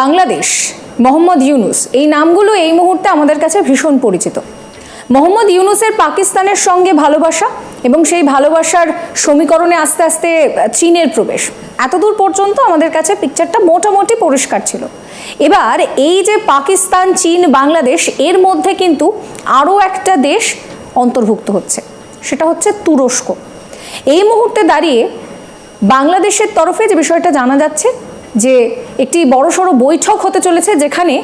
বাংলাদেশ, মোহাম্মদ ইউনুস, এই নামগুলো এই মুহূর্তে আমাদের কাছে ভীষণ পরিচিত। মোহাম্মদ ইউনুসের পাকিস্তানের সঙ্গে ভালোবাসা এবং সেই ভালোবাসার সমীকরণে আস্তে আস্তে চীনের প্রবেশ। এতদূর পর্যন্ত আমাদের কাছে পিকচারটা মোটামুটি পরিষ্কার ছিল। এবার এই যে পাকিস্তান, চীন, বাংলাদেশ, এর মধ্যে কিন্তু আরও একটা দেশ অন্তর্ভুক্ত হচ্ছে। সেটা হচ্ছে তুরস্ক। এই মুহূর্তে দাঁড়িয়ে বাংলাদেশের তরফে যে বিষয়টা জানা যাচ্ছে যে একটি বড়সড় বৈঠক হতে চলেছে যেখানে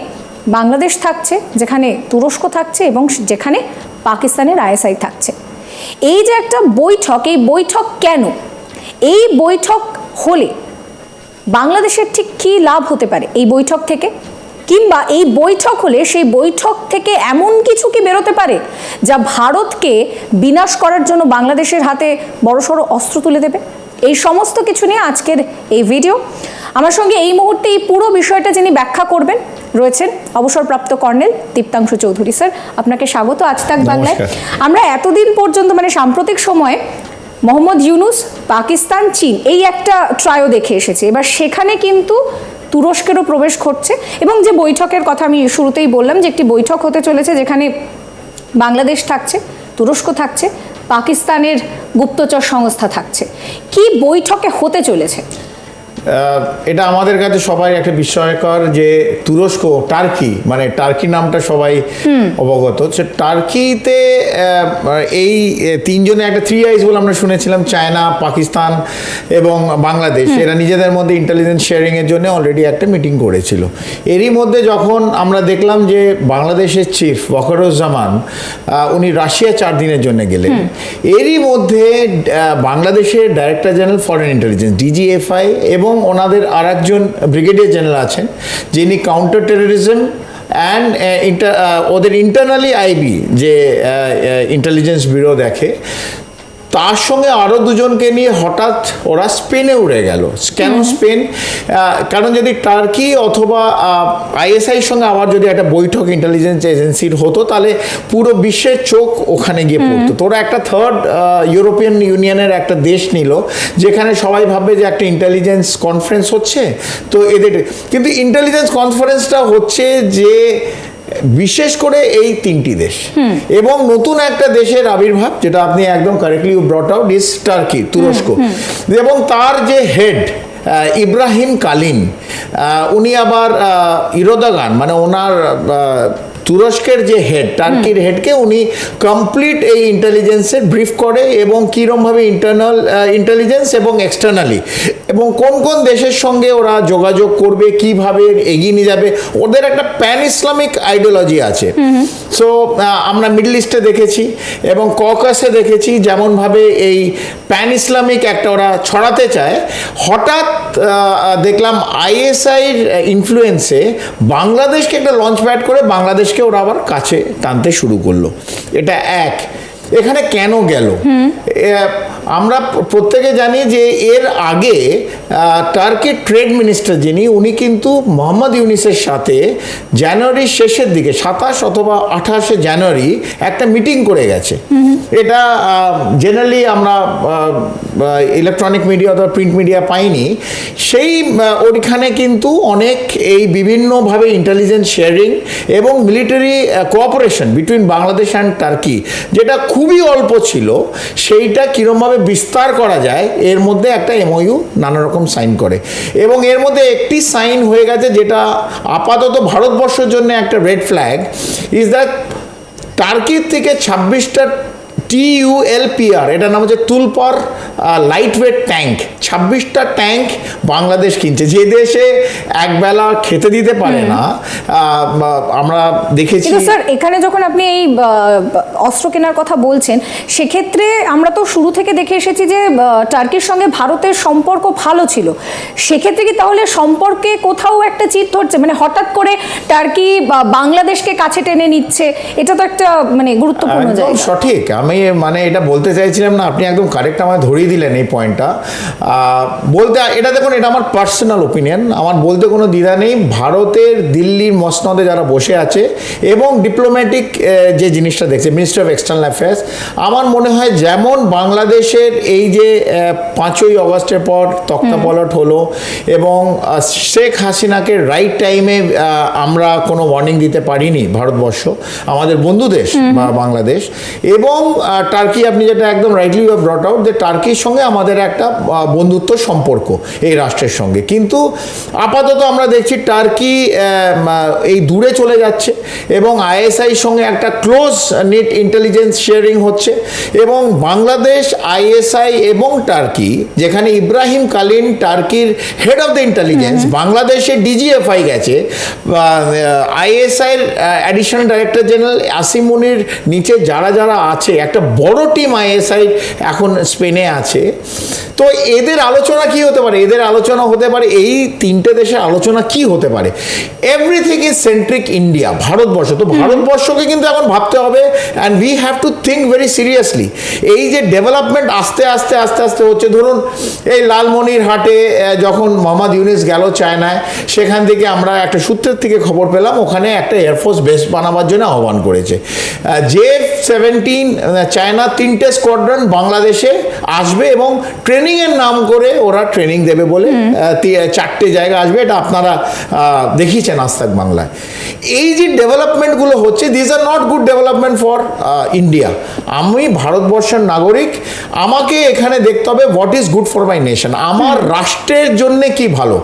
বাংলাদেশ থাকছে, যেখানে তুরস্ক থাকছে এবং যেখানে পাকিস্তানের আইএসআই থাকছে। এই যে একটা বৈঠক, এই বৈঠক কেন? এই বৈঠক হলে বাংলাদেশের ঠিক কী লাভ হতে পারে এই বৈঠক থেকে? কিংবা এই বৈঠক হলে সেই বৈঠক থেকে এমন কিছু কি বেরোতে পারে যা ভারতকে বিনাশ করার জন্য বাংলাদেশের হাতে বড়সড় অস্ত্র তুলে দেবে? এই সমস্ত কিছু নিয়ে আজকের এই ভিডিও। আমার সঙ্গে এই মুহূর্তে এই পুরো বিষয়টা যিনি ব্যাখ্যা করবেন রয়েছেন অবসরপ্রাপ্ত কর্নেল দীপ্তাংশু চৌধুরী স্যার। আপনাকে স্বাগত আজ তাক বাংলায়। আমরা এতদিন পর্যন্ত মানে সাম্প্রতিক সময়ে মোহাম্মদ ইউনুস পাকিস্তান চীন এই একটা ট্রায়ও দেখে এসেছে। এবার সেখানে কিন্তু তুরস্কেরও প্রবেশ ঘটছে এবং যে বৈঠকের কথা আমি শুরুতেই বললাম যে একটি বৈঠক হতে চলেছে যেখানে বাংলাদেশ থাকছে তুরস্ক থাকছে পাকিস্তানের গুপ্তচর সংস্থা থাকছে। কি বৈঠকে হতে চলেছে? এটা আমাদের কাছে সবাই একটা বিস্ময়কর যে তুরস্ক টার্কি মানে টার্কি নামটা সবাই অবগত। সে টার্কিতে এই তিনজনে একটা থ্রি আইস বলে আমরা শুনেছিলাম চায়না পাকিস্তান এবং বাংলাদেশ। এরা নিজেদের মধ্যে ইন্টেলিজেন্স শেয়ারিং এর জন্য অলরেডি একটা মিটিং করেছিল। এরই মধ্যে যখন আমরা দেখলাম যে বাংলাদেশের চিফ বকরুজ্জামান আহ, উনি রাশিয়া চার দিনের জন্য গেলেন। এরই মধ্যে বাংলাদেশের director general foreign intelligence DGFI এবং ওনাদের আর একজন ব্রিগেডিয়ার জেনারেল আছেন, যিনি কাউন্টার টেরোরিজম অ্যান্ড ওদের ইন্টারনালি আইবি যে ইন্টেলিজেন্স ব্যুরো দেখে তার সঙ্গে আরও দুজনকে নিয়ে হঠাৎ ওরা স্পেনে উড়ে গেল। কেন স্পেন কারণ যদি টার্কি অথবা আইএসআইর সঙ্গে আবার যদি একটা বৈঠক ইন্টেলিজেন্স এজেন্সির হতো তাহলে পুরো বিশ্বের চোখ ওখানে গিয়ে পড়তো। তোরা একটা থার্ড ইউরোপিয়ান ইউনিয়নের একটা দেশ নিল যেখানে সবাই ভাববে যে একটা ইন্টেলিজেন্স কনফারেন্স হচ্ছে। তো এদের কিন্তু ইন্টেলিজেন্স কনফারেন্সটা হচ্ছে যে বিশেষ করে এই তিনটি দেশ। এবং নতুন একটা দেশের আবির্ভাব যেটা আপনি একদম correctly brought out is Turkey তুরস্ক। এবং তার যে হেড ইব্রাহিম কালিম উনি আবার ইরোদাগান মানে ওনার তুরস্কের যে হেড টার্কির হেডকে উনি কমপ্লিট এই ইন্টেলিজেন্সের ব্রিফ করে এবং কীরমভাবে ইন্টারনাল ইন্টেলিজেন্স এবং এক্সটার্নালি এবং কোন কোন দেশের সঙ্গে ওরা যোগাযোগ করবে কীভাবে এগিয়ে নিয়ে যাবে ওদের একটা প্যান ইসলামিক আইডিওলজি আছে সো আমরা মিডল ইস্টে দেখেছি এবং ককাসে দেখেছি যেমনভাবে এই প্যান ইসলামিক একটা ওরা ছড়াতে চায়। হঠাৎ দেখলাম আইএসআইয়ের ইনফ্লুয়েন্সে বাংলাদেশকে একটা লঞ্চ প্যাড করে বাংলাদেশকে ওরা আবার কাছে টানতে শুরু করল। এটা এক। এখানে কেন গেল? আমরা প্রত্যেকে জানি যে এর আগে টার্কির ট্রেড মিনিস্টার যিনি, উনি কিন্তু মোহাম্মদ ইউনিসের সাথে জানুয়ারির শেষের দিকে, সাতাশ অথবা আঠাশে জানুয়ারি একটা মিটিং করে গেছে। এটা জেনারেলি আমরা ইলেকট্রনিক মিডিয়া অথবা প্রিন্ট মিডিয়া পাইনি। সেই ওইখানে কিন্তু অনেক এই বিভিন্নভাবে ইন্টেলিজেন্স শেয়ারিং এবং military cooperation between Bangladesh and Turkey যেটা খুবই অল্প ছিল, সেইটা কীরমভাবে বিস্তার করা যায়, এর মধ্যে একটা এমওইউ নানা রকম সাইন করে। এবং এর মধ্যে একটি সাইন হয়ে গেছে যেটা আপাতত ভারতবর্ষের জন্য একটা রেড ফ্ল্যাগ ইজ দ্যাট টার্কির থেকে ছাব্বিশটা T U L P R এটার নাম হচ্ছে তুলপর লাইট ওয়েট ট্যাঙ্ক ছাব্বিশটা ট্যাঙ্ক বাংলাদেশ কিনছে। যে দেশে একবেলা খেতে দিতে পারে না আমরা দেখেছি স্যার এখানে যখন আপনি এই অস্ত্র কেনার কথা বলছেন সেক্ষেত্রে আমরা তো শুরু থেকে দেখে এসেছি যে টার্কির সঙ্গে ভারতের সম্পর্ক ভালো ছিল। সেক্ষেত্রে কি তাহলে সম্পর্কে কোথাও একটা চিত ধরছে? মানে হঠাৎ করে টার্কি বাংলাদেশকে কাছে টেনে নিচ্ছে এটা তো একটা মানে গুরুত্বপূর্ণ জায়গা। সঠিক। আমি মানে এটা বলতে চাইছিলাম না আপনি একদম কারেক্ট আমায় ধরিয়ে দিলেন এই পয়েন্টটা বলতে এটা দেখুন এটা আমার পার্সোনাল ওপিনিয়ন আমার বলতে কোনো দ্বিধা নেই। ভারতের দিল্লির মসনদে যারা বসে আছে এবং ডিপ্লোম্যাটিক যে জিনিসটা দেখছে মিনিস্টার অফ এক্সটার্নাল অ্যাফেয়ার্স আমার মনে হয় যেমন বাংলাদেশের এই যে পাঁচই অগস্টের পর তক্তাপলট হলো এবং শেখ হাসিনাকে রাইট টাইমে আমরা কোনো ওয়ার্নিং দিতে পারিনি ভারতবর্ষ আমাদের বন্ধু দেশ বা বাংলাদেশ এবং টার্কি আপনি যেটা একদম রাইটলি ব্রট আউট যে টার্কির সঙ্গে আমাদের একটা বন্ধুত্ব সম্পর্ক এই রাষ্ট্রের সঙ্গে। কিন্তু আপাতত আমরা দেখছি টার্কি এই দূরে চলে যাচ্ছে এবং আইএসআই সঙ্গে একটা ক্লোজ নেট ইন্টেলিজেন্স শেয়ারিং হচ্ছে এবং বাংলাদেশ আইএসআই এবং টার্কি যেখানে ইব্রাহিম কালিন টার্কির হেড অফ দ্য ইন্টেলিজেন্স বাংলাদেশে ডিজিএফআই গেছে আইএসআইয়ের অ্যাডিশনাল ডাইরেক্টর জেনারেল আসিমুনির নিচে যারা যারা আছে একটা বড় টিম আইএসআই এখন স্পেনে আছে। তো এদের আলোচনা কি হতে পারে? এদের আলোচনা হতে পারে এই তিনটে দেশের আলোচনা কি হতে পারে? Everything is centric India Bharatvarsha. তো ভারতবর্ষকে কিন্তু এখন ভাবতে হবে and we have to think very seriously এই যে ডেভেলপমেন্ট আস্তে আস্তে আস্তে আস্তে হচ্ছে ধরুন এই লালমনির হাটে যখন মোহাম্মদ ইউনিস গেল চায়নায় সেখান থেকে আমরা একটা সূত্রের থেকে খবর পেলাম ওখানে একটা এয়ারফোর্স বেস বানাবার জন্য আহ্বান করেছে। জে সেভেন্টিন চায়না তিনটে স্কোয়াড্রন বাংলাদেশে আসবে এবং ট্রেনিং এর নাম করে ওরা ট্রেনিং দেবে বলে চারটে জায়গা আসবে। এটা আপনারা দেখিয়েছেন আজ তাক বাংলায়। এই যে ডেভেলপমেন্টগুলো হচ্ছে this are not good development for India আমি ভারতবর্ষের নাগরিক আমাকে এখানে দেখতে হবে what is good for my nation আমার রাষ্ট্রের জন্য কি ভালো?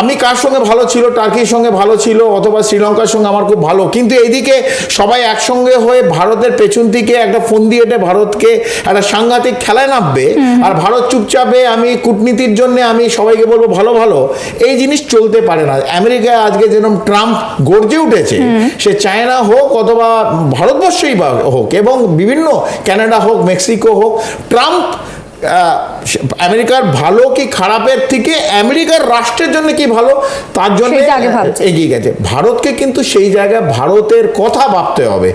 আমি কার সঙ্গে ভালো ছিল? টার্কির সঙ্গে ভালো ছিল? অথবা শ্রীলঙ্কার সঙ্গে আমার খুব ভালো? কিন্তু এইদিকে সবাই একসঙ্গে হয়ে ভারতের পেছন থেকে একটা ফোন দিয়ে ভারতকে একটা সাংঘাতিক খেলায় নামবে। আর ভারত চুপচাপে আমি কূটনীতির জন্য আমি সবাইকে বলব ভালো ভালো। এই জিনিস চলতে পারে না। আমেরিকায় আজকে যেরকম ট্রাম্প গর্জে উঠেছে সে চায়না হোক অথবা ভারতবর্ষই হোক এবং বিভিন্ন ক্যানাডা হোক মেক্সিকো হোক ট্রাম্প আমেরিকার ভালো কি খারাপের থেকে আমেরিকার রাষ্ট্রের জন্য কি ভালো? তার জন্য। এগিয়ে গেছে। ভারতকে কিন্তু সেই জায়গায় ভারতের কথা ভাবতে হবে।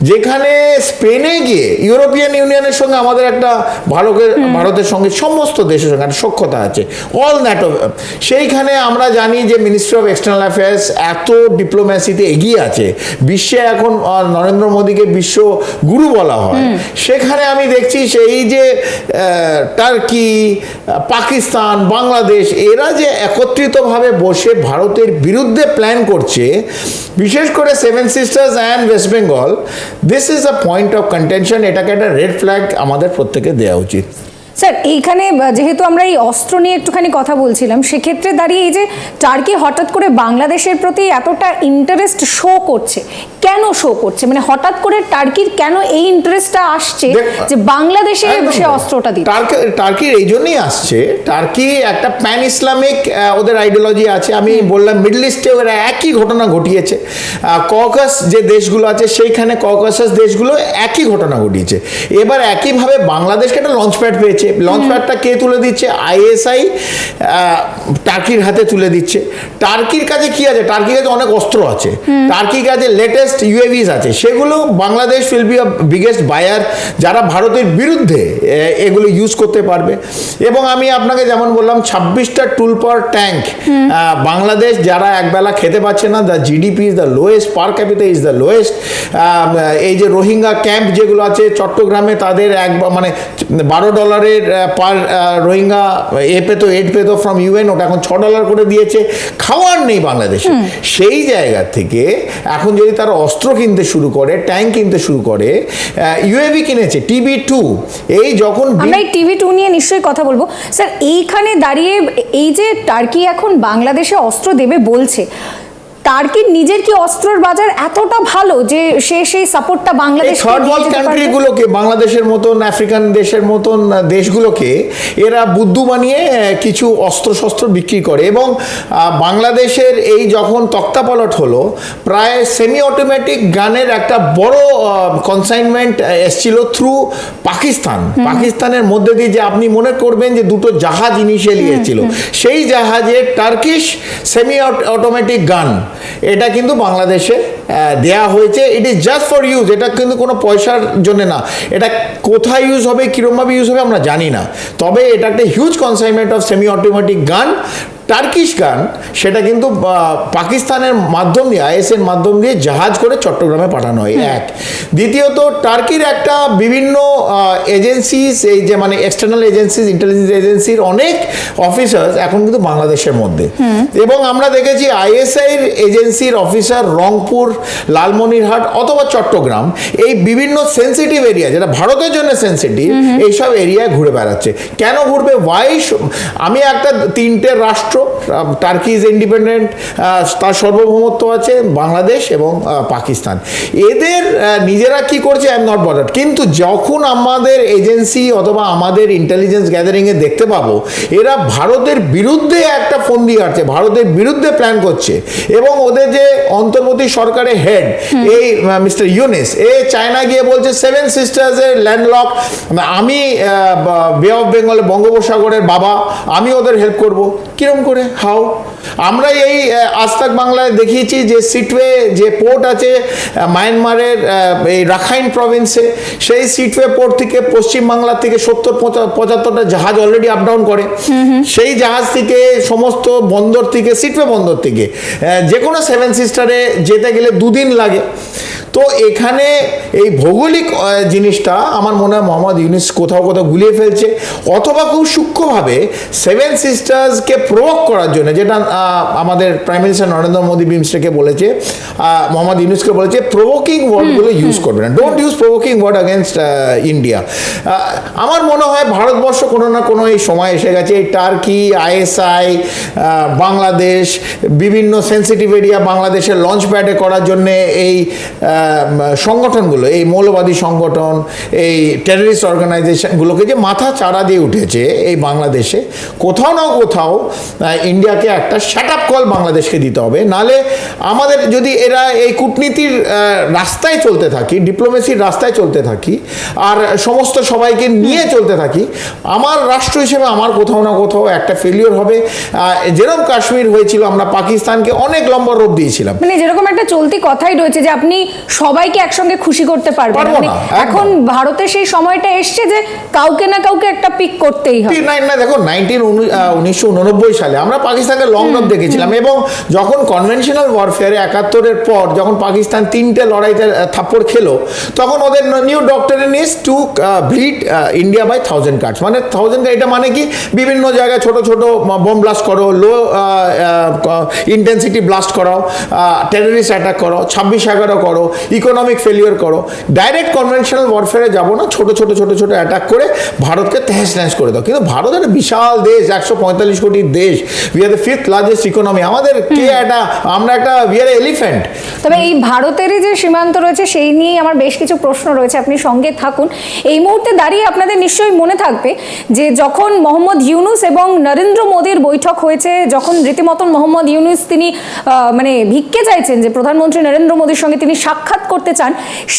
যেখানে স্পেনে গিয়ে ইউরোপিয়ান ইউনিয়নের সঙ্গে আমাদের একটা ভালো করে- ভারতের সঙ্গে সমস্ত দেশের সঙ্গে একটা সক্ষতা আছে। অল ন্যাটো সেইখানে আমরা জানি যে মিনিস্ট্রি অফ এক্সটার্নাল অ্যাফেয়ার্স এত ডিপ্লোম্যাসিতে এগিয়ে আছে। বিশ্বে এখন নরেন্দ্র মোদীকে বিশ্ব গুরু বলা হয়। সেখানে আমি দেখছি সেই যে টার্কি পাকিস্তান বাংলাদেশ এরা যে একত্রিতভাবে বসে ভারতের বিরুদ্ধে প্ল্যান করছে বিশেষ করে seven sisters and West Bengal this is a point of contention এটাকে একটা রেড ফ্ল্যাগ আমাদের প্রত্যেকে দেওয়া উচিত। স্যার এইখানে যেহেতু আমরা এই অস্ত্র নিয়ে একটুখানি কথা বলছিলাম সেক্ষেত্রে দাঁড়িয়ে এই যে টার্কি হঠাৎ করে বাংলাদেশের প্রতি এতটা ইন্টারেস্ট শো করছে কেন শো করছে? মানে হঠাৎ করে টার্কির কেন এই ইন্টারেস্টটা আসছে যে বাংলাদেশে সে অস্ত্রটা দিচ্ছে? টার্কি টার্কির এই জন্যই আসছে। টার্কি একটা প্যান ইসলামিক ওদের আইডিওলজি আছে। আমি বললাম মিডল ইস্টে ওরা একই ঘটনা ঘটিয়েছে। ককাস যে দেশগুলো আছে সেইখানে ককাসাস দেশগুলো একই ঘটনা ঘটিয়েছে। এবার একইভাবে বাংলাদেশকে একটা লঞ্চ প্যাড পেয়েছে। লঞ্চ প্যাডটা কে তুলে দিচ্ছে? আইএসআই টার্কির হাতে তুলে দিচ্ছে। টার্কির কাছে কি আছে? টার্কির কাছে অনেক অস্ত্র আছে। টার্কির কাছে লেটেস্ট ইউএভিস আছে। সেগুলো Bangladesh will be biggest buyer যারা ভারতের বিরুদ্ধে এগুলো ইউজ করতে পারবে। এবং আমি আপনাকে যেমন বললাম ছাব্বিশটা টুল পার ট্যাঙ্ক বাংলাদেশ যারা একবেলা খেতে পাচ্ছে না the GDP is the lowest per capita is the lowest এই যে রোহিঙ্গা ক্যাম্প যেগুলো আছে চট্টগ্রামে তাদের এক মানে বারো ডলারের পার রোহিঙ্গা এ পেতো এড পেতো ফ্রম ইউএন ওটা এখন ছ ডলার করে দিয়েছে। খাওয়ার নেই বাংলাদেশে। সেই জায়গা থেকে এখন যদি তারা অস্ত্র কিনতে শুরু করে ট্যাঙ্ক কিনতে শুরু করে ইউএভি কিনেছে টিভি টু এই যখন আমরা এই টিভি টু নিয়ে নিশ্চয়ই কথা বলব। স্যার এইখানে দাঁড়িয়ে এই যে টার্কি এখন বাংলাদেশে অস্ত্র দেবে বলছে টার্কির নিজের কি অস্ত্রের বাজার এতটা ভালো যে সে সেই সাপোর্টটা বাংলাদেশ থার্ড ওয়ার্ল্ড কান্ট্রিগুলোকে বাংলাদেশের মতন আফ্রিকান দেশের মতন দেশগুলোকে এরা বুদ্ধু বানিয়ে কিছু অস্ত্র শস্ত্র বিক্রি করে এবং বাংলাদেশের এই যখন তক্তাপলট হলো প্রায় সেমি অটোমেটিক গানের একটা বড় কনসাইনমেন্ট এসছিল থ্রু পাকিস্তান। পাকিস্তানের মধ্যে দিয়ে যে আপনি মনে করবেন যে দুটো জাহাজ ইনিশিয়ালি এসেছিল। সেই জাহাজে টার্কিশ সেমি অটোমেটিক গান এটা কিন্তু বাংলাদেশে দেয়া হয়েছে। It is just for use এটা কিন্তু কোনো পয়সার জন্য না। এটা কোথায় ইউজ হবে, কীরমভাবে ইউজ হবে আমরা জানি না। তবে এটা একটা huge consignment of semi automatic gun Turkish gun সেটা কিন্তু পাকিস্তানের মাধ্যম দিয়ে আইএসের মাধ্যম দিয়ে জাহাজ করে চট্টগ্রামে পাঠানো হয় এক। দ্বিতীয়ত টার্কির একটা বিভিন্ন এজেন্সিস এই যে মানে এক্সটার্নাল এজেন্সিস ইন্টেলিজেন্স এজেন্সির অনেক অফিসার এখন কিন্তু বাংলাদেশের মধ্যে। এবং আমরা দেখেছি আইএসআইয়ের এজেন্সির অফিসার রংপুর লালমনিরহাট অথবা চট্টগ্রাম এই বিভিন্ন সেন্সিটিভ এরিয়া যেটা ভারতের জন্য সেন্সিটিভ এইসব এরিয়ায় ঘুরে বেড়াচ্ছে। কেন ঘুরবে? ওয়াই আমি একটা তিনটে রাষ্ট্র টার্কি ইজ ইন্ডিপেন্ডেন্ট তার সর্বভৌমত্ব আছে বাংলাদেশ এবং পাকিস্তান। এদের নিজেরা কি করছে আই এম নট বর্ডার কিন্তু যখন আমাদের এজেন্সি অথবা আমাদের ইন্টেলিজেন্স গ্যাদারিংয়ে দেখতে পাবো এরা ভারতের বিরুদ্ধে একটা ফন্দি কাটছে ভারতের বিরুদ্ধে প্ল্যান করছে। এবং ওদের যে অন্তর্বর্তী সরকারের হেড এই মিস্টার ইউনিস এ চায়না গিয়ে বলছে সেভেন সিস্টার্সের ল্যান্ডলক আমি বে অফ বেঙ্গলে বঙ্গোপসাগরের বাবা আমি ওদের হেল্প করব। কিরম করে? হাউ আমরা এই আহ, আজতাক বাংলায় দেখিয়েছি যে সিটওয়ে যে পোর্ট আছে মায়ানমারের এই রাখাইন প্রভিন্সে সেই সিটওয়ে পোর্ট থেকে পশ্চিম বাংলা থেকে সত্তর পঁচাত্তরটা জাহাজ অলরেডি আপ ডাউন করে। সেই জাহাজ থেকে সমস্ত বন্দর থেকে সিটওয়ে বন্দর থেকে যে কোনো সেভেন সিস্টারে যেতে গেলে দুদিন লাগে। তো এখানে এই ভৌগোলিক জিনিসটা আমার মনে হয় মোহাম্মদ ইউনিস কোথাও কোথাও গুলিয়ে ফেলছে অথবা খুব সূক্ষ্মভাবে সেভেন সিস্টার্সকে প্রভোগ করার জন্য যেটা আমাদের প্রাইম মিনিস্টার নরেন্দ্র মোদী বিমসটাকে বলেছে মোহাম্মদ ইউনুসকে বলেছে প্রভোকিং ওয়ার্ডগুলো ইউজ করবে না। Don't use provoking word against India আমার মনে হয় ভারতবর্ষ কোনো না কোনো এই সময় এসে গেছে এই টার্কি আইএসআই বাংলাদেশ বিভিন্ন সেন্সিটিভ এরিয়া বাংলাদেশের লঞ্চ প্যাডে করার জন্যে এই সংগঠনগুলো এই মৌলবাদী সংগঠন এই টেররিস্ট অর্গানাইজেশনগুলোকে যে মাথা চারা দিয়ে উঠেছে এই বাংলাদেশে কোথাও না কোথাও ইন্ডিয়াকে একটা শ্যাট আপ কল বাংলাদেশকে দিতে হবে। নালে আমাদের যদি এরা এই কূটনীতির রাস্তায় চলতে থাকি ডিপ্লোমেসির রাস্তায় চলতে থাকি আর সমস্ত সবাইকে নিয়ে চলতে থাকি আমার রাষ্ট্র হিসেবে আমার কোথাও না কোথাও একটা ফেলিওর হবে। যেরকম কাশ্মীর হয়েছিল আমরা পাকিস্তানকে অনেক লম্বা রোপ দিয়েছিলাম। মানে যেরকম একটা চলতি কথাই রয়েছে যে আপনি সবাইকে একসঙ্গে খুশি করতে পারবে মানে এখন ভারতে সেই সময়টা এসছে যে কাউকে না কাউকে একটা পিক করতেই হবে। না দেখো নাইনটিন উনিশশো উননব্বই সালে আমরা পাকিস্তানকে লং রপ দেখেছিলাম এবং যখন কনভেনশনাল ওয়ারফেয়ারে একাত্তরের পর যখন পাকিস্তান তিনটে লড়াইতে থাপ্পড় খেলো তখন ওদের new doctrine is to bleed India by thousand cuts মানে থাউজেন্ড এটা মানে কি? বিভিন্ন জায়গায় ছোট ছোট বোম ব্লাস্ট করো লো ইন্টেন্সিটি ব্লাস্ট করাও টেররিস্ট অ্যাটাক করো ছাব্বিশ এগারো করো ইকোনমিক ফেলিওর করো। ডাইরেক্ট কনভেনশনাল ওয়ারফেয়ারে যাব না। ছোট ছোট ছোট ছোট অ্যাটাক করে ভারতকে তহস নহস করে দাও। কিন্তু ভারত একটা বিশাল দেশ একশো পঁয়তাল্লিশ কোটি দেশ। We are the fifth largest economy আমাদের কে একটা আমরা একটা উই আর এলিফ্যান্ট তবে এই ভারতেরই যে সীমান্ত রয়েছে সেই নিয়েই আমার বেশ কিছু প্রশ্ন রয়েছে। আপনি সঙ্গে থাকুন। এই মুহূর্তে দাঁড়িয়ে আপনাদের নিশ্চয়ই মনে থাকবে যে যখন মোহাম্মদ ইউনুস এবং নরেন্দ্র মোদীর বৈঠক হয়েছে যখন রীতিমতন মোহাম্মদ ইউনুস তিনি মানে ভিক্ষে চাইছেন যে প্রধানমন্ত্রী নরেন্দ্র মোদীর সঙ্গে তিনি সাক্ষাৎ করতে চান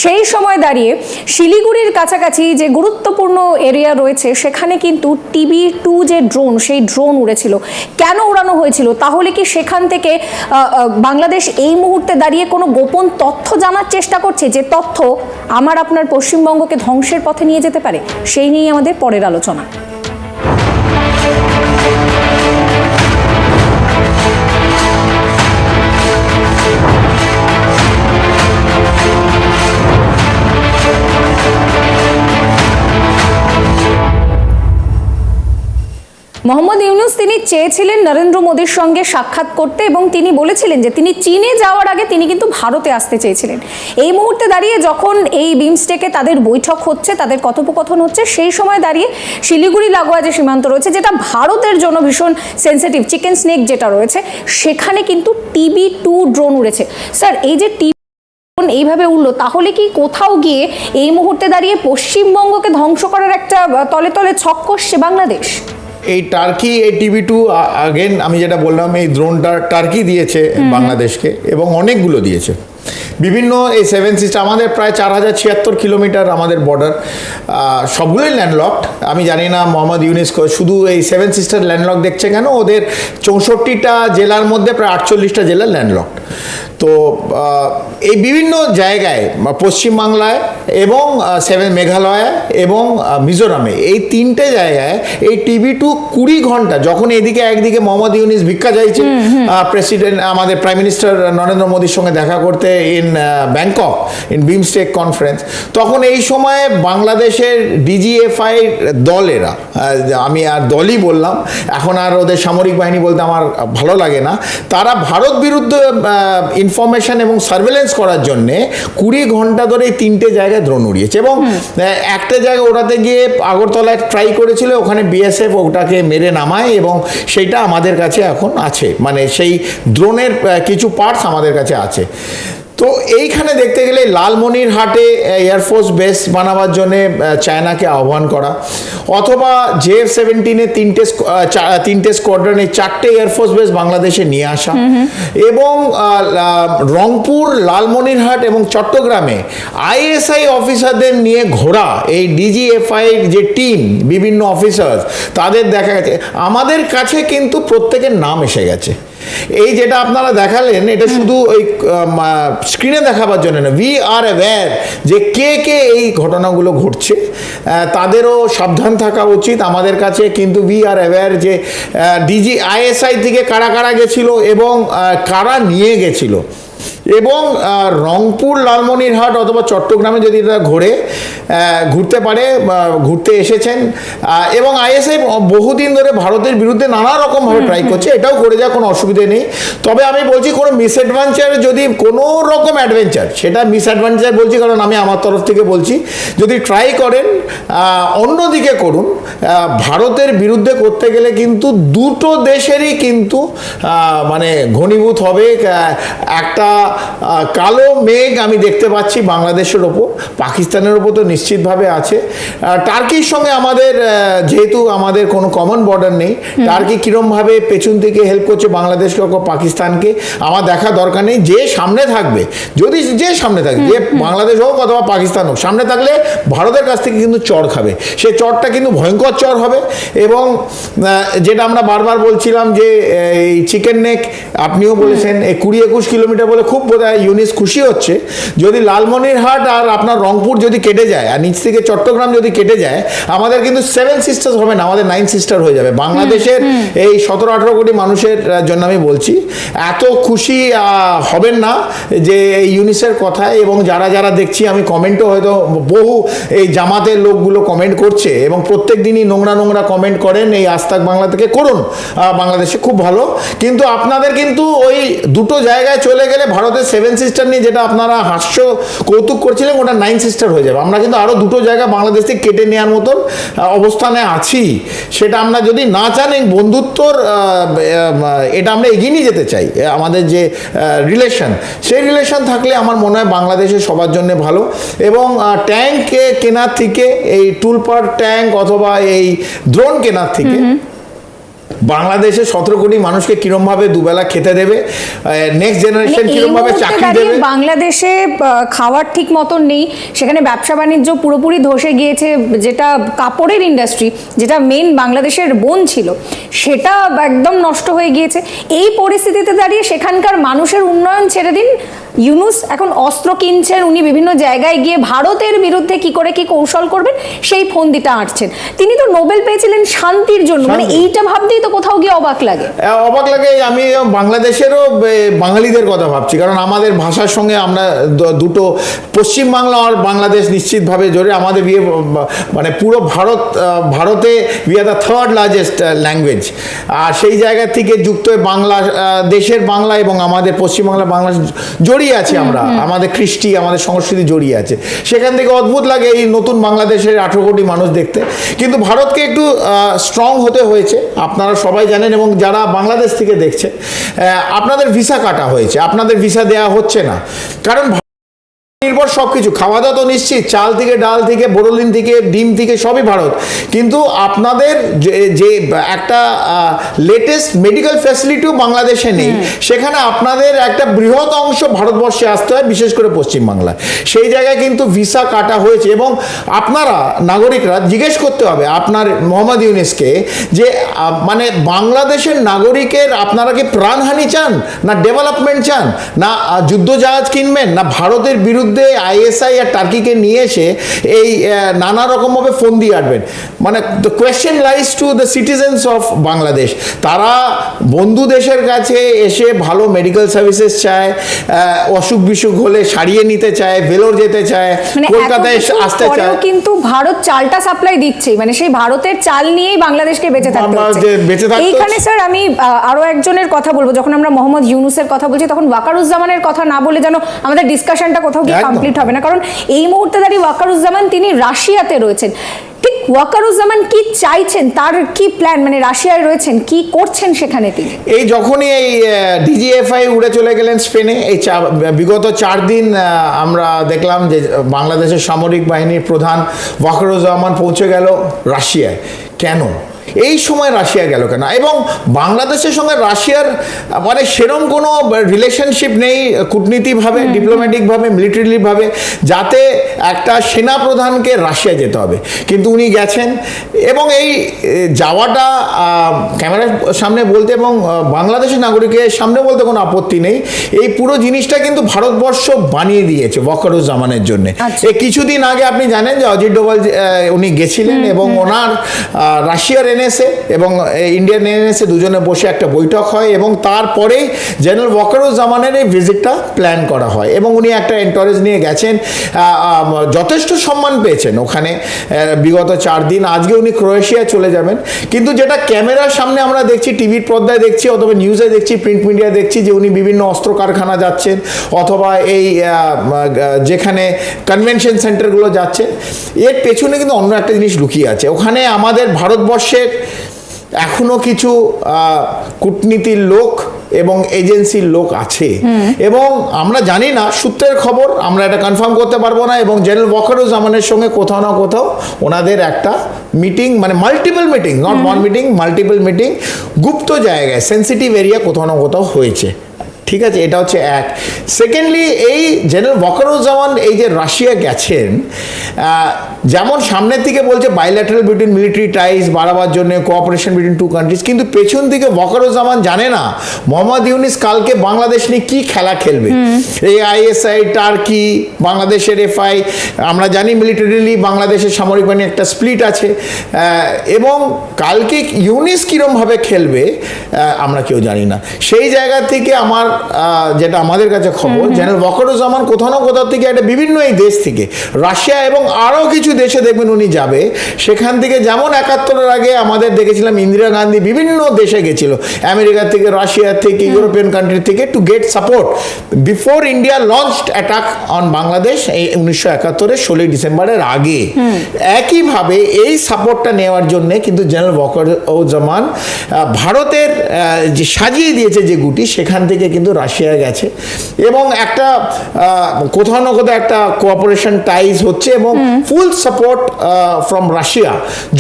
সেই সময় দাঁড়িয়ে শিলিগুড়ির কাছাকাছি যে গুরুত্বপূর্ণ এরিয়া রয়েছে, সেখানে কিন্তু টিবি টু যে ড্রোন, সেই ড্রোন উড়েছিল। কেন উড়ানো হয়েছিল? তাহলে কি সেখান থেকে বাংলাদেশ এই মুহূর্তে দাঁড়িয়ে কোনো গোপন তথ্য জানার চেষ্টা করছে যে তথ্য আমার আপনার পশ্চিমবঙ্গকে ধ্বংসের পথে নিয়ে যেতে পারে? সেই নিয়ে আমাদের পরের আলোচনা। চেয়েছিলেন নরেন্দ্র মোদীর সঙ্গে সাক্ষাৎ করতে এবং তিনি বলেছিলেন যে তিনি চীনে যাওয়ার আগে তিনি কিন্তু ভারতে আসতে চেয়েছিলেন। এই মুহূর্তে দাঁড়িয়ে যখন এই বিমস্টেকে তাদের বৈঠক হচ্ছে, তাদের কথোপকথন হচ্ছে, সেই সময় দাঁড়িয়ে শিলিগুড়ি, লাগোয়া যে সীমান্ত রয়েছে, যেটা ভারতের জন্য ভীষণ সেন্সিটিভ চিকেন স্নেক যেটা রয়েছে, সেখানে কিন্তু টিবি টু ড্রোন উড়েছে। স্যার, এই যে টি যখন এইভাবে উঠল তাহলে কি কোথাও গিয়ে এই মুহূর্তে দাঁড়িয়ে পশ্চিমবঙ্গকে ধ্বংস করার একটা তলে তলে ছক কষছে বাংলাদেশ? এই টার্কি এই টিভি টু আগেন আমি যেটা বললাম এই ড্রোনটা টার্কি দিয়েছে বাংলাদেশকে এবং অনেকগুলো দিয়েছে। বিভিন্ন এই সেভেন সিস্টার আমাদের প্রায় চার হাজার ছিয়াত্তর কিলোমিটার আমাদের বর্ডার সবগুলোই ল্যান্ডলকড আমি জানি না মোহাম্মদ ইউনেস্কো শুধু এই সেভেন সিস্টার ল্যান্ডলক দেখছে কেন? ওদের চৌষট্টিটা জেলার মধ্যে প্রায় আটচল্লিশটা জেলা ল্যান্ডলকড তো এই বিভিন্ন জায়গায় পশ্চিমবাংলায় এবং সেভেন মেঘালয় এবং মিজোরামে এই তিনটে জায়গায় এই টিভি টু কুড়ি ঘণ্টা যখন এদিকে একদিকে মোহাম্মদ ইউনিস ভিক্ষা চাইছে প্রেসিডেন্ট আমাদের প্রাইম মিনিস্টার নরেন্দ্র মোদীর সঙ্গে দেখা করতে in Bangkok in BIMSTEC conference তখন এই সময়ে বাংলাদেশের ডিজিএফআই দলেরা আমি আর দলই বললাম এখন আর ওদের সামরিক বাহিনী বলতে আমার ভালো লাগে না তারা ভারত বিরুদ্ধে ইনফরমেশন এবং সার্ভেলেন্স করার জন্যে কুড়ি ঘণ্টা ধরে এই তিনটে জায়গায় দ্রোন উড়িয়েছে এবং একটা জায়গায় ওড়াতে গিয়ে আগরতলায় ট্রাই করেছিল ওখানে বিএসএফ ওটাকে মেরে নামায় এবং সেইটা আমাদের কাছে এখন আছে। মানে সেই দ্রোণের কিছু পার্টস আমাদের কাছে আছে। তো এইখানে দেখতে গেলে লালমনিরহাটে এয়ারফোর্স বেস বানাবার জন্য চায়নাকে আহ্বান করা। অথবা জেএফ সেভেন্টিনে তিনটে তিনটে স্কোয়াড্রনে চারটে এয়ারফোর্স বেস বাংলাদেশে নিয়ে আসা। এবং রংপুর লালমনিরহাট এবং চট্টগ্রামে আইএসআই অফিসারদের নিয়ে ঘোরা। এই ডিজিএফআই যে টিম বিভিন্ন অফিসার তাদের দেখা গেছে। আমাদের কাছে কিন্তু প্রত্যেকের নাম এসে গেছে। এই যেটা আপনারা দেখালেন এটা শুধু ওই স্ক্রিনে দেখাবার জন্য না। উই আর অ্যাওয়্যার যে কে কে এই ঘটনাগুলো ঘটছে। তাদেরও সাবধান থাকা উচিত আমাদের কাছে কিন্তু উই আর অ্যাওয়্যার যে ডিজি আইএসআই থেকে কারা কারা গেছিল এবং কারা নিয়ে গেছিল। এবং রংপুর লালমনিরহাট অথবা চট্টগ্রামে যদি তারা ঘুরে ঘুরতে পারে বা ঘুরতে এসেছেন এবং আইএসআই বহুদিন ধরে ভারতের বিরুদ্ধে নানা রকমভাবে ট্রাই করছে এটাও করে যাওয়ার কোনো অসুবিধে নেই। তবে আমি বলছি কোনো মিসঅ্যাডভেঞ্চার যদি কোনো রকম অ্যাডভেঞ্চার সেটা মিসঅ্যাডভেঞ্চার বলছি কারণ আমি আমার তরফ থেকে বলছি যদি ট্রাই করেন অন্যদিকে করুন ভারতের বিরুদ্ধে করতে গেলে কিন্তু দুটো দেশেরই কিন্তু মানে ঘনীভূত হবে একটা কালো মেঘ আমি দেখতে পাচ্ছি বাংলাদেশের ওপর পাকিস্তানের ওপর তো নিশ্চিতভাবে আছে। টার্কির সঙ্গে আমাদের যেহেতু আমাদের কোনো কমন বর্ডার নেই টার্কি কীরমভাবে পেছন থেকে হেল্প করছে বাংলাদেশকে পাকিস্তানকে আমার দেখা দরকার নেই। যে সামনে থাকবে যদি যে সামনে থাকবে যে বাংলাদেশ হোক অথবা পাকিস্তান হোক সামনে থাকলে ভারতের কাছ থেকে কিন্তু চড় খাবে। সে চড়টা কিন্তু ভয়ঙ্কর চড় হবে এবং যেটা আমরা বারবার বলছিলাম যে এই চিকেন নেক আপনিও বলেছেন এই কুড়ি একুশ কিলোমিটার বলে খুব বোধ হয় ইউনিস খুশি হচ্ছে। যদি লালমনিরহাট আর আপনার রংপুর যদি কেটে যায় আর নিচ থেকে চট্টগ্রাম যদি কেটে যায় আমাদের কিন্তু সেভেন সিস্টার্স হবে না আমাদের নাইন সিস্টার হয়ে যাবে। বাংলাদেশের এই সতেরো আঠেরো কোটি মানুষের জন্য আমি বলছি এত খুশি হবেন না যে এই ইউনিসের কথায় এবং যারা যারা দেখছি আমি কমেন্টও হয়তো বহু এই জামাতের লোকগুলো কমেন্ট করছে এবং প্রত্যেক দিনই নোংরা নোংরা কমেন্ট করেন এই আস্তাক বাংলা থেকে করুন বাংলাদেশে খুব ভালো। কিন্তু আপনাদের কিন্তু ওই দুটো জায়গায় চলে গেলে ভারতের সেভেন সিস্টার নিয়ে যেটা আপনারা হাস্য কৌতুক করছিলেন, ওটা নাইন সিস্টার হয়ে যাবে। আমরা কিন্তু আরও দুটো জায়গা বাংলাদেশ থেকে কেটে নেওয়ার মতন অবস্থানে আছি। সেটা আমরা যদি না চান এই বন্ধুত্বর এটা আমরা এগিয়ে নিয়ে যেতে চাই আমাদের যে রিলেশন সেই রিলেশন থাকলে আমার মনে হয় বাংলাদেশে সবার জন্য ভালো। এবং ট্যাঙ্ক কেনার থেকে, এই টুলপার ট্যাঙ্ক অথবা এই ড্রোন কেনার থেকে বাংলাদেশে সতেরো কোটি মানুষকে কিরমভাবে দুবেলা খেতে দেবে নেক্সট জেনারেশন মানে এই কিরমভাবে চাকরি দেবে? বাংলাদেশে খাওয়ার ঠিক মতন নেই। সেখানে ব্যবসা বাণিজ্য পুরোপুরি ধসে গিয়েছে যেটা কাপড়ের ইন্ডাস্ট্রি যেটা মেন বাংলাদেশের বোন ছিল সেটা একদম নষ্ট হয়ে গিয়েছে। এই পরিস্থিতিতে দাঁড়িয়ে সেখানকার মানুষের উন্নয়ন ছেড়ে দিন ইউনুস এখন অস্ত্র কিনছেন উনি বিভিন্ন জায়গায় গিয়ে ভারতের বিরুদ্ধে কি করে কি কৌশল করবেন সেই ফন্দিটা আঁটছেন। তিনি তো নোবেল পেয়েছিলেন শান্তির জন্য মানে এইটা ভাবতেই তো কোথাও গিয়ে অবাক লাগে। অবাক লাগে আমি বাংলাদেশেরও বাঙালিদের কথা ভাবছি কারণ আমাদের ভাষার সঙ্গে আমরা দুটো পশ্চিম বাংলা আর বাংলাদেশ নিশ্চিতভাবে জোরে। আমাদের বিয়ে মানে পুরো ভারত ভারতে we are the third largest language আর সেই জায়গা থেকে যুক্ত বাংলা দেশের বাংলা এবং আমাদের পশ্চিমবাংলা বাংলা জড়িয়ে আছি আমরা। আমাদের কৃষ্টি আমাদের সংস্কৃতি জড়িয়ে আছে। সেখান থেকে অদ্ভুত লাগে এই নতুন বাংলাদেশের আঠেরো কোটি মানুষ দেখতে। কিন্তু ভারতকে একটু স্ট্রং হতে হয়েছে। আপনারা সবাই জানেন এবং যারা বাংলাদেশ থেকে দেখছে আহ, আপনাদের ভিসা কাটা হয়েছে। আপনাদের ভিসা দেয়া হচ্ছে না। কারণ নির্ভর সব কিছু খাওয়া দাওয়া তো নিশ্চিত চাল থেকে ডাল থেকে বোরোলিন থেকে ডিম থেকে সবই ভারত। কিন্তু আপনাদের যে একটা লেটেস্ট মেডিকেল ফ্যাসিলিটিও বাংলাদেশে নেই। সেখানে আপনাদের একটা বৃহৎ অংশ ভারতবর্ষে আসতে হয় বিশেষ করে পশ্চিমবাংলায়। সেই জায়গায় কিন্তু ভিসা কাটা হয়েছে এবং আপনারা নাগরিকরা জিজ্ঞেস করতে হবে আপনার মোহাম্মদ ইউনিসকে যে মানে বাংলাদেশের নাগরিকের আপনারা কি প্রাণহানি চান? না ডেভেলপমেন্ট চান? না যুদ্ধ জাহাজ কিনবেন? না ভারতের বিরুদ্ধে আইএসআই আর টার্কিকে নিয়ে এসে এই নানা রকমভাবে ফোন দিয়ে আটবেন। মানে the question lies to the citizens of Bangladesh. তারা বন্ধু দেশের কাছে এসে ভালো মেডিকেল সার্ভিসেস চায় অসুখ বিসুখ হলে সারিয়ে নিতে চায় ভেলোর যেতে চায় মানে কলকাতায় আসতে চায়। কিন্তু ভারত চালটা সাপ্লাই দিচ্ছে মানে সেই ভারতের চাল নিয়েই বাংলাদেশকে বেঁচে থাকতে হচ্ছে। বেঁচে থাকতে এইখানে স্যার আমি আরও একজনের কথা বলব। যখন আমরা মোহাম্মদ ইউনুসের কথা বলছি তখন ওয়াকারুজ্জামানের কথা না বলে যেন আমাদের ডিসকাশনটা কোথাও গিয়ে একদম। কমপ্লিট হবে না। কারণ এই মুহূর্তে দাঁড়িয়ে ওয়াকারুজ্জামান তিনি রাশিয়াতে রয়েছেন। ঠিক ওয়াকারুজ্জামান কি চাইছেন? তার কি প্ল্যান মানে রাশিয়ায় রয়েছেন কি করছেন সেখানে তিনি? এই যখনই এই ডিজিএফআই উড়ে চলে গেলেন স্পেনে এই বিগত চার দিন আমরা দেখলাম যে বাংলাদেশের সামরিক বাহিনীর প্রধান ওয়াকরুজ্জামান পৌঁছে গেল রাশিয়ায়। কেন? এই সময় রাশিয়া গেল কেন? এবং বাংলাদেশের সঙ্গে রাশিয়ার মানে সেরম কোনো রিলেশনশিপ নেই কূটনীতিভাবে ডিপ্লোম্যাটিকভাবে মিলিটারিভাবে যাতে একটা সেনা প্রধানকে রাশিয়া যেতে হবে। কিন্তু উনি গেছেন এবং এই যাওয়াটা ক্যামেরার সামনে বলতে এবং বাংলাদেশের নাগরিকের সামনে বলতে কোনো আপত্তি নেই। এই পুরো জিনিসটা কিন্তু ভারতবর্ষ বানিয়ে দিয়েছে ওয়াকারুজ্জামানের জন্য। আচ্ছা। এই কিছুদিন আগে আপনি জানেন যে অজিত ডোভাল উনি গেছিলেন এবং ওনার রাশিয়ার এনএসএ এবং ইন্ডিয়ান এনএসএ দুজনে বসে একটা বৈঠক হয় এবং তারপরেই জেনারেল ওয়াকারুজ্জামানের এই ভিজিটটা প্ল্যান করা হয় এবং উনি একটা এন্টারেজ নিয়ে গেছেন। যথেষ্ট সম্মান পেয়েছেন ওখানে। বিগত চার দিন আজকে উনি ক্রোয়েশিয়া চলে যাবেন। কিন্তু যেটা ক্যামেরার সামনে আমরা দেখছি, টিভির পর্দায় দেখছি অথবা নিউজে দেখছি প্রিন্ট মিডিয়া দেখছি যে উনি বিভিন্ন অস্ত্র কারখানা যাচ্ছেন অথবা এই যেখানে কনভেনশন সেন্টারগুলো যাচ্ছেন এর পেছনে কিন্তু অন্য একটা জিনিস লুকিয়ে আছে। ওখানে আমাদের ভারতবর্ষের এখনও কিছু কূটনীতির লোক এবং এজেন্সির লোক আছে। এবং আমরা জানি না সূত্রের খবর আমরা এটা কনফার্ম করতে পারব না এবং জেনারেল ওয়াকারুজ্জামানের সঙ্গে কোথাও না কোথাও ওনাদের একটা মিটিং মানে multiple meeting not one meeting multiple meeting গুপ্ত জায়গায় সেন্সিটিভ এরিয়া কোথাও না কোথাও হয়েছে। ঠিক আছে? এটা হচ্ছে এক। সেকেন্ডলি এই জেনারেল ওয়াকারুজ্জামান এই যে রাশিয়া গেছেন আহ, যেমন সামনের দিকে বলছে বাইল্যাটারাল বিটুইন মিলিটারি টাইজ বাড়াবার জন্য কোঅপারেশন বিটুইন টু কান্ট্রিজ কিন্তু পেছন দিকে ওয়াকারুজ্জামান জানে না মোহাম্মদ ইউনিস কালকে বাংলাদেশ নিয়ে কি খেলা খেলবে? এই আইএসআই টার্কি বাংলাদেশের এফআই আমরা জানি মিলিটারিলি বাংলাদেশের সামরিক বাহিনী একটা স্প্লিট আছে। এবং কালকে ইউনিস কীরমভাবে খেলবে আমরা কেউ জানি না। সেই জায়গা থেকে আমার যেটা আমাদের কাছে খবর জেনারেল ওয়াকারুজ্জামান কোথাও না কোথাও থেকে একটা বিভিন্ন এই দেশ থেকে রাশিয়া এবং আরও কিছু দেশে দেখবেন উনি যাবে। সেখান থেকে যেমন একাত্তরের আগে আমাদের দেখেছিলাম ইন্দিরা গান্ধী বিভিন্ন দেশে গেছিল। আমেরিকা থেকে রাশিয়া থেকে ইউরোপিয়ান কান্ট্রি থেকে to get support before India launched attack on Bangladesh এই উনিশশো একাত্তরের ষোলোই ডিসেম্বরের আগে। একইভাবে এই সাপোর্টটা নেওয়ার জন্য কিন্তু জেনারেল ওয়াকারুজ্জামান আহ, ভারতের যে সাজিয়ে দিয়েছে যে গুটি সেখান থেকে কিন্তু রাশিয়া গেছে। এবং একটা কোথাও না কোথাও একটা কোঅপারেশন টাইজ হচ্ছে এবং ফুল সাপোর্ট ফ্রম রাশিয়া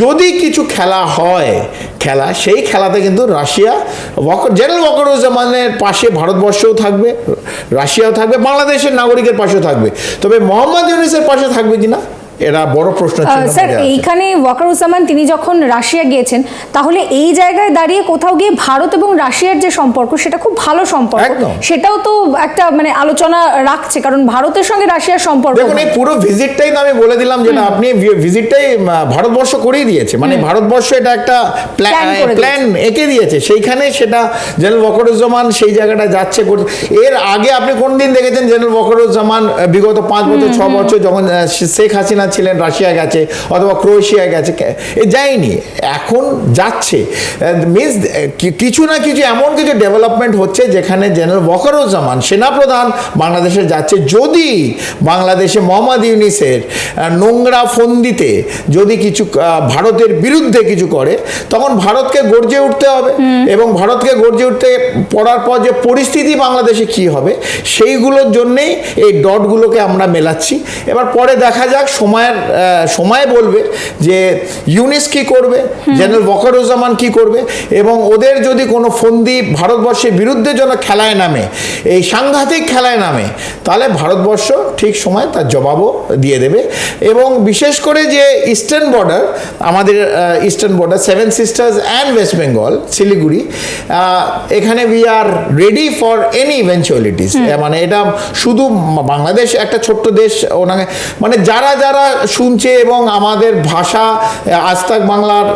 যদি কিছু খেলা হয়, খেলা, সেই খেলাতে কিন্তু রাশিয়া ওয়াকার জেনারেল ওয়াকারুজ্জামানের পাশে ভারতবর্ষও থাকবে, রাশিয়াও থাকবে, বাংলাদেশের নাগরিকের পাশেও থাকবে। তবে মোহাম্মদ ইউনিসের পাশে থাকবে কিনা? এটা বড় প্রশ্ন স্যার এইখানে ওয়াকার ওয়াকারুজ্জামান তিনি যখন রাশিয়া গিয়েছেন তাহলে এই জায়গায় দাঁড়িয়ে কোথাও গিয়ে ভারত এবং রাশিয়ার যে সম্পর্ক সেটা খুব ভালো সম্পর্ক। সেটাও তো একটা মানে আলোচনা রাখছে কারণ ভারতের সঙ্গে রাশিয়ার সম্পর্ক দেখুন এই পুরো ভিজিটটাই আমি বলে দিলাম যেটা আপনি ভিজিটটাই ভারতবর্ষ করেই দিয়েছে। মানে ভারতবর্ষ এটা একটা প্ল্যান এঁকে দিয়েছে। সেইখানে সেটা জেনারেল ওয়াকারুজ্জামান সেই জায়গাটা যাচ্ছে এর আগে আপনি কোন দিন দেখেছেন জেনারেল ওয়াকারুজ্জামান বিগত পাঁচ বছর ছ বছর যখন শেখ হাসিনা ছিলেন রাশিয়া গেছে অথবা ক্রোয়েশিয়া গেছে এ যায়নি। এখন যাচ্ছে। মিনস কিছু না কিছু এমন কিছু ডেভেলপমেন্ট হচ্ছে যেখানে জেনারেল ওয়াকারুজ্জামান সেনাপ্রধান বাংলাদেশে যাচ্ছে। যদি বাংলাদেশে মোহাম্মদ ইউনিসের নোংরা ফন্দিতে যদি কিছু ভারতের বিরুদ্ধে কিছু করে তখন ভারতকে গর্জে উঠতে হবে। এবং ভারতকে গর্জে উঠতে পড়ার পর যে পরিস্থিতি বাংলাদেশে কি হবে সেইগুলোর জন্যেই এই ডটগুলোকে আমরা মেলাচ্ছি। এবার পরে দেখা যাক সময়ের সময় বলবে যে ইউনিস কি করবে জেনারেল ওয়াকারুজ্জামান কি করবে এবং ওদের যদি কোনো ফন্দি ভারতবর্ষের বিরুদ্ধে যেন খেলায় নামে এই সাংঘাতিক খেলায় নামে তাহলে ভারতবর্ষ ঠিক সময় তার জবাবও দিয়ে দেবে। এবং বিশেষ করে যে ইস্টার্ন বর্ডার আমাদের eastern border seven sisters and West Bengal Siliguri এখানে we are ready for any eventualities মানে এটা শুধু বাংলাদেশ একটা ছোট্ট দেশ ওনাকে মানে যারা যারা শুনছে এবং আমাদের ভাষা আস্তাক বাংলার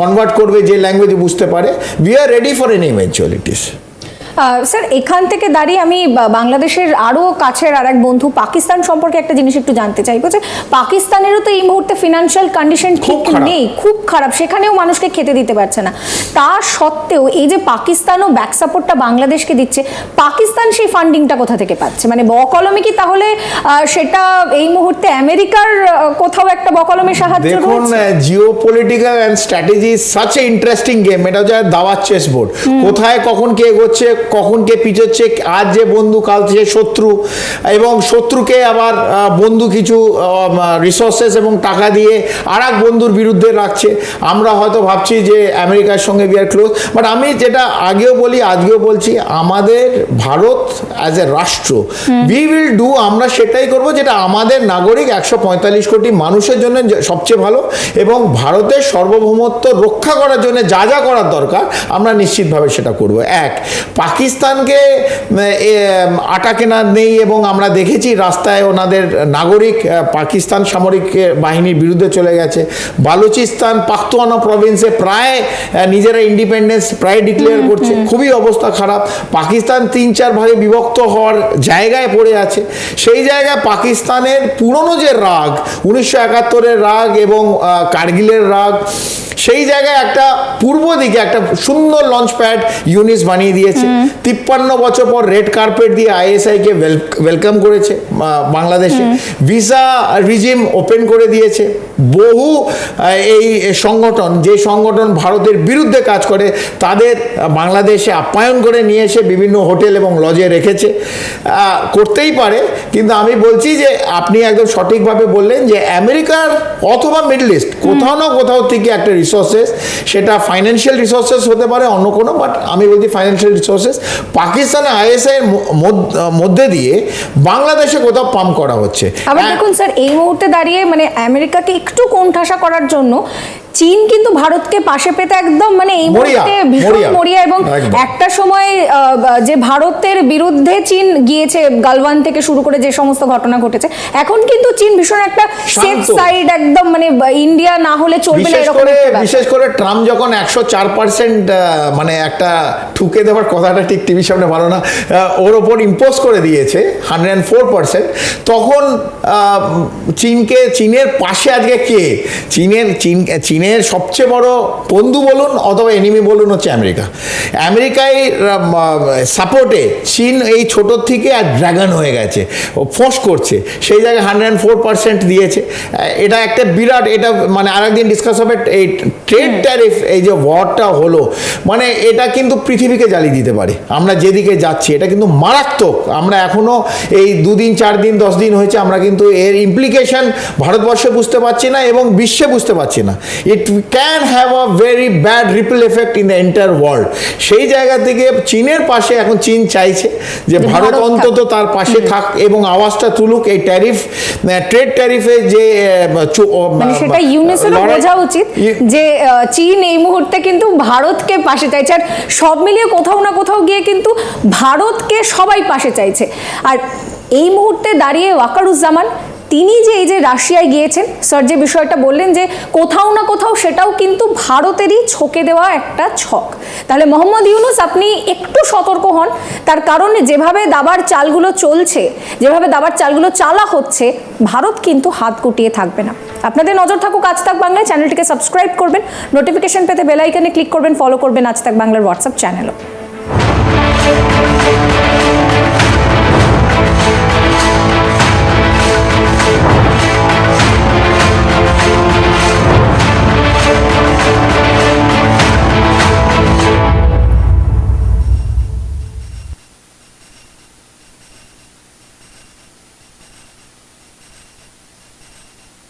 কনভার্ট করবে যে ল্যাঙ্গুয়েজ বুঝতে পারে। We are ready for any eventualities sir এখান থেকে দাঁড়িয়ে আমি বাংলাদেশের আরও কাছের আর এক বন্ধু পাকিস্তান সম্পর্কে একটা জিনিস একটু জানতে চাইব যে পাকিস্তানেরও তো এই মুহূর্তে ফিনান্সিয়াল কন্ডিশন ঠিক নেই খুব খারাপ। সেখানেও মানুষকে খেতে দিতে পারছে না। তা সত্ত্বেও এই যে পাকিস্তানও ব্যাক সাপোর্টটা বাংলাদেশকে দিচ্ছে পাকিস্তান সেই ফান্ডিংটা কোথা থেকে পাচ্ছে? মানে বকলমে কি তাহলে সেটা এই মুহূর্তে আমেরিকার কোথাও একটা বকলমে সাহায্য দেখুন geopolitical and strategy such a interesting game এটা হচ্ছে দাওয়াত চেস বোর্ড কোথায় কখন কে এগোচ্ছে কখন কে পিছোচ্ছে আজ যে বন্ধু কাল সে শত্রু এবং শত্রুকে আবার বন্ধু কিছু রিসোর্সেস এবং টাকা দিয়ে আর এক বন্ধুর বিরুদ্ধে রাখছে। আমরা হয়তো ভাবছি যে আমেরিকার সঙ্গে বি আর ক্লোজ বাট আমি যেটা আগেও বলি আজকেও বলছি আমাদের ভারত অ্যাজ এ রাষ্ট্র উই উইল ডু আমরা সেটাই করব যেটা আমাদের নাগরিক একশো পঁয়তাল্লিশ কোটি মানুষের জন্য সবচেয়ে ভালো এবং ভারতের সার্বভৌমত্ব রক্ষা করার জন্য যা যা করার দরকার আমরা নিশ্চিতভাবে সেটা করব। এক পাকিস্তানকে আটা কেনা নেই এবং আমরা দেখেছি রাস্তায় ওনাদের নাগরিক পাকিস্তান সামরিক বাহিনীর বিরুদ্ধে চলে গেছে। বালুচিস্তান পাখতুয়ানা প্রভিন্সে প্রায় নিজেরা ইন্ডিপেন্ডেন্স প্রায় ডিক্লেয়ার করছে। খুবই অবস্থা খারাপ। পাকিস্তান তিন চার ভাগে বিভক্ত হওয়ার জায়গায় পড়ে আছে। সেই জায়গায় পাকিস্তানের পুরনো যে রাগ উনিশশো একাত্তরের রাগ এবং কার্গিলের রাগ সেই জায়গায় একটা পূর্ব দিকে একটা সুন্দর লঞ্চ প্যাড ইউনিস বানিয়ে দিয়েছে। তিপ্পান্ন বছর পর রেড কার্পেট দিয়ে আইএসআই কে ওয়েলকাম করেছে বাংলাদেশে। ভিসা রিজিম ওপেন করে দিয়েছে। বহু এই সংগঠন যে সংগঠন ভারতের বিরুদ্ধে কাজ করে তাদের বাংলাদেশে আপ্যায়ন করে নিয়ে এসে বিভিন্ন হোটেল এবং লজে রেখেছে। করতেই পারে কিন্তু আমি বলছি যে আপনি একদম সঠিকভাবে বললেন যে আমেরিকার অথবা মিডল ইস্ট কোথাও না কোথাও থেকে একটা রিসোর্সেস সেটা ফাইন্যান্সিয়াল রিসোর্সেস হতে পারে অন্য কোনো বাট আমি বলছি ফাইন্যান্সিয়াল রিসোর্সেস পাকিস্তানে আইএসআই এর মধ্যে দিয়ে বাংলাদেশে কোথাও পাম্প করা হচ্ছে। আবার দেখুন স্যার এই মুহূর্তে দাঁড়িয়ে মানে আমেরিকাকে একটু কোণঠাসা করার জন্য চীন কিন্তু ভারতকে পাশে পেতে একদম মানে এই মুহূর্তে ভীষণ মরিয়া। এবং একটা সময় যে ভারতের বিরুদ্ধে চীন গিয়েছে গালওয়ান থেকে শুরু করে যে সমস্ত ঘটনা ঘটেছে এখন কিন্তু চীন ভীষণ একটা সেফ সাইড একদম মানে ইন্ডিয়া না হলে চলবে না এরকম বিশেষ করে ট্রাম্প যখন একশো চার পার্সেন্ট মানে একটা ঠুকে দেওয়ার কথাটা ঠিক টিভির সামনে ভালো না ওর ওপর ইম্পোজ করে দিয়েছে হান্ড্রেড অ্যান্ড ফোর পার্সেন্ট তখন চীনকে চীনের পাশে আজকে কে? চীনের চীন চীনের সবচেয়ে বড় বন্ধু বলুন অথবা এনিমি বলুন হচ্ছে আমেরিকা। আমেরিকায় সাপোর্টে চীন এই ছোটোর থেকে আর ড্রাগন হয়ে গেছে। ও ফোঁস করছে। সেই জায়গায় হান্ড্রেড অ্যান্ড ফোর পার্সেন্ট দিয়েছে। এটা একটা বিরাট এটা মানে আরেকদিন ডিসকাস হবে এই ট্রেড ট্যারিফ এই যে ওয়ারটা হলো মানে এটা কিন্তু পৃথিবীকে জ্বালিয়ে দিতে পারে। আমরা যেদিকে যাচ্ছি এটা কিন্তু মারাত্মক। আমরা এখনও এই দুদিন চার দিন দশ দিন হয়েছে আমরা কিন্তু এর ইমপ্লিকেশন ভারতবর্ষে বুঝতে পারছি না এবং বিশ্বে বুঝতে পারছি না। It can have a very bad ripple effect in the entire world সেই জায়গা থেকে চীনের পাশে এখন চীন চাইছে যে ভারত অন্তত তার পাশে থাক এবং আওয়াজটা তুলুক এই ট্যারিফ ট্রেড ট্যারিফে যে মানে সেটা আহ, বোঝা উচিত যে চীন এই মুহূর্তে কিন্তু ভারতকে পাশে চাইছে। আর সব মিলিয়ে কোথাও না কোথাও গিয়ে কিন্তু ভারতকে সবাই পাশে চাইছে। আর এই মুহূর্তে দাঁড়িয়ে ওয়াকারুজ্জামান তিনি যে এই যে রাশিয়ায় গিয়েছেন, স্যার যে বিষয়টা বললেন যে কোথাও না কোথাও সেটাও কিন্তু ভারতেরই ছকে দেওয়া একটা ছক। তাহলে মোহাম্মদ ইউনুস আপনি একটু সতর্ক হন, তার কারণে যেভাবে দাবার চালগুলো চলছে, যেভাবে দাবার চালগুলো চালা হচ্ছে, ভারত কিন্তু হাত গুটিয়ে থাকবে না। আপনাদের নজর থাকুক আজ তাক বাংলায়, চ্যানেলটিকে সাবস্ক্রাইব করবেন, নোটিফিকেশন পেতে বেল আইকনে ক্লিক করবেন, ফলো করবেন আজ তাক বাংলার হোয়াটসঅ্যাপ চ্যানেলও